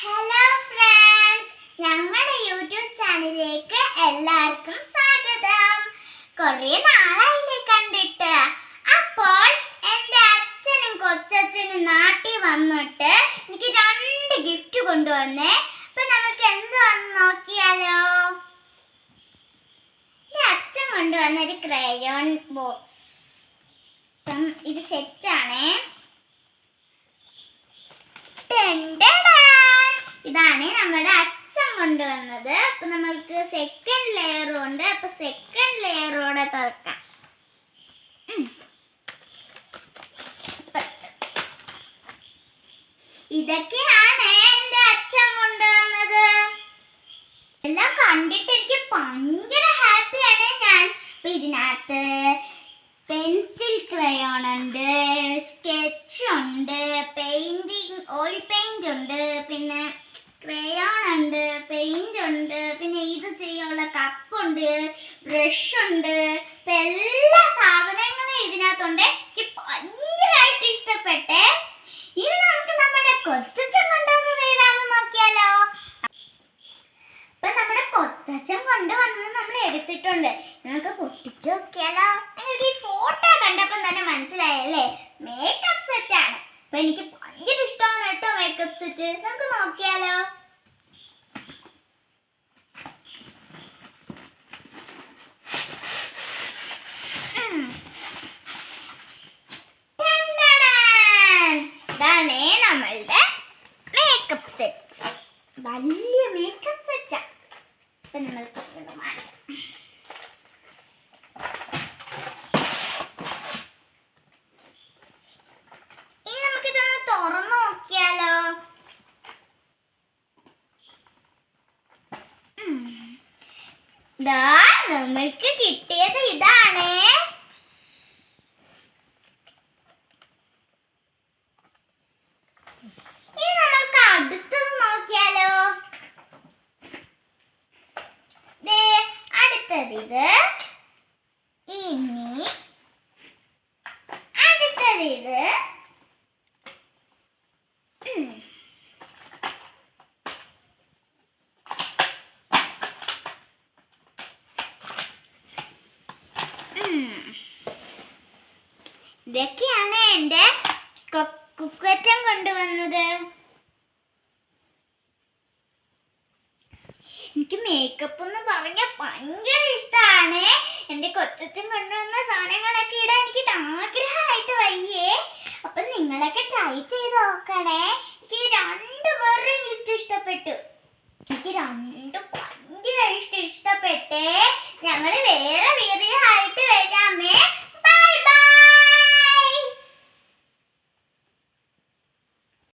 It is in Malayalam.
ഹലോ ഫ്രണ്ട്സ് ഞങ്ങളുടെ യൂട്യൂബ് ചാനലിലേക്ക് എല്ലാവർക്കും സ്വാഗതം. കുറേ നാളായില്ലേ കണ്ടിട്ട്. അപ്പോൾ എന്റെ അച്ഛനും കൊച്ചച്ഛനും നാട്ടിൽ വന്നിട്ട് എനിക്ക് രണ്ട് ഗിഫ്റ്റ് കൊണ്ടുവന്നേ. അപ്പൊ നമുക്ക് എന്തുവാന്ന് നോക്കിയാലോ? എന്റെ അച്ഛൻ കൊണ്ടുവന്ന ഒരു ക്രയോൺ ബോക്സ്. ഇത് സെറ്റാണേ ഇതാണ് നമ്മുടെ അച്ഛൻ കൊണ്ടുവന്നത് അപ്പൊ നമ്മൾക്ക് സെക്കൻഡ് ലെയറും ഉണ്ട്. അപ്പൊ സെക്കൻഡ് ലെയറോടെ തുറക്കാം. ഇതൊക്കെയാണ് എന്റെ അച്ഛൻ കൊണ്ടുവന്നത് എല്ലാം കണ്ടിട്ട് എനിക്ക് ഭയങ്കര ഹാപ്പിയാണ് ഞാൻ. അപ്പൊ ഇതിനകത്ത് പെൻസിൽ ക്രയോൺ ഉണ്ട് സ്കെച്ച് ഉണ്ട് പെയിന്റിങ് ഓയിൽ പെയിന്റ് ഉണ്ട് പിന്നെ ക്രയോൺ ഉണ്ട് പെയിന്റ് ഉണ്ട് പിന്നെ ഇത് ചെയ്യാനുള്ള കപ്പുണ്ട് ബ്രഷ് ഉണ്ട്. എല്ലാ സാധനങ്ങളും ഇതിനകത്തുണ്ട്. എനിക്ക് ഭയങ്കരമായിട്ട് ഇഷ്ടപ്പെട്ടേ. ഇനി നമുക്ക് നമ്മുടെ കൊച്ചച്ഛൻ കൊണ്ടുവന്നത് ഏതാണെന്ന് നോക്കിയാലോ? ഇപ്പൊ നമ്മുടെ കൊച്ചച്ഛൻ കൊണ്ടുവന്നത് നമ്മൾ എടുത്തിട്ടുണ്ട്. നമുക്ക് പൊട്ടിച്ചു നോക്കിയാലോ? നിങ്ങൾക്ക് ഈ ഫോട്ടോ കണ്ടപ്പോൾ തന്നെ മനസ്സിലായല്ലേ മേക്കപ്പ് സെറ്റ് ആണ്. അപ്പൊ എനിക്ക് ഭയങ്കര ഇഷ്ടമാണ് കേട്ടോ മേക്കപ്പ് സെറ്റ് നമുക്ക് നോക്കിയാലോ? ഇതാണേ നമ്മളുടെ മേക്കപ്പ് സെറ്റ് വലിയ മേക്കപ്പ് തുറന്നു നോക്കിയാലോ? നമ്മൾക്ക് കിട്ടിയത് ഇതാണേ ഇനി നമ്മൾക്ക് അടുത്തത് നോക്കിയാലോ ദേ അടുത്തത് ഇനി അടുത്തത്. ഇതൊക്കെയാണ് എന്റെ കുക്കറ്റം കൊണ്ടുവന്നത് എനിക്ക് മേക്കപ്പ് എന്ന് പറഞ്ഞ ഭയങ്കര എന്റെ കൊണ്ടുവന്ന സാധനങ്ങളൊക്കെ ഇടാൻ എനിക്ക് ആഗ്രഹമായിട്ട് വയ്യേ. അപ്പൊ നിങ്ങളൊക്കെ ട്രൈ ചെയ്ത് നോക്കണേ. എനിക്ക് രണ്ട് പേരുടെയും ഗിഫ്റ്റ് ഇഷ്ടപ്പെട്ടു. എനിക്ക് രണ്ടും ഭയങ്കര ഇഷ്ടം ഇഷ്ടപ്പെട്ടേ. ഞങ്ങൾ വേറെ വേറെ ആയിട്ട്